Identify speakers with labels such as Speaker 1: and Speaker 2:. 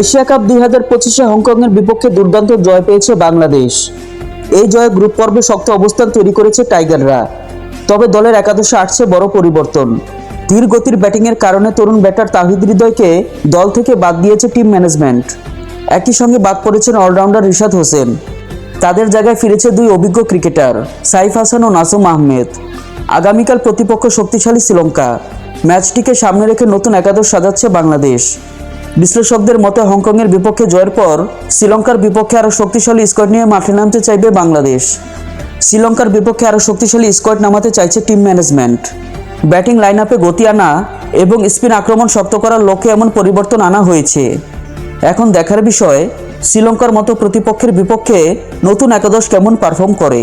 Speaker 1: Asia cup দুই হাজার পঁচিশে হংকংয়ের বিপক্ষে দুর্দান্ত জয় পেয়েছে বাংলাদেশ। এই জয়ে গ্রুপ পর্বে শক্ত অবস্থান তৈরি করেছে টাইগাররা। তবে দলের একাদশে আসছে বড় পরিবর্তন। ধীর গতির ব্যাটিংয়ের কারণে তরুণ ব্যাটার তাহিদ হৃদয়কে দল থেকে বাদ দিয়েছে টিম ম্যানেজমেন্ট। একই সঙ্গে বাদ পড়েছেন অলরাউন্ডার রিশাদ হোসেন। তাদের জায়গায় ফিরেছে দুই অভিজ্ঞ ক্রিকেটার, সাইফ হাসান ও নাসুম আহমেদ। আগামীকাল প্রতিপক্ষ শক্তিশালী শ্রীলঙ্কা। ম্যাচটিকে সামনে রেখে নতুন একাদশ সাজাচ্ছে বাংলাদেশ। বিশ্লেষকদের মতে, হংকংয়ের বিপক্ষে জয়ের পর শ্রীলঙ্কার বিপক্ষে আরও শক্তিশালী স্কোয়াড নিয়ে মাঠে নামতে চাইবে বাংলাদেশ। শ্রীলঙ্কার বিপক্ষে আরও শক্তিশালী স্কোয়াড নামাতে চাইছে টিম ম্যানেজমেন্ট। ব্যাটিং লাইন আপে গতি আনা এবং স্পিন আক্রমণ শক্ত করার লক্ষ্যে এমন পরিবর্তন আনা হয়েছে। এখন দেখার বিষয়, শ্রীলঙ্কার মতো প্রতিপক্ষের বিপক্ষে নতুন একাদশ কেমন পারফর্ম করে?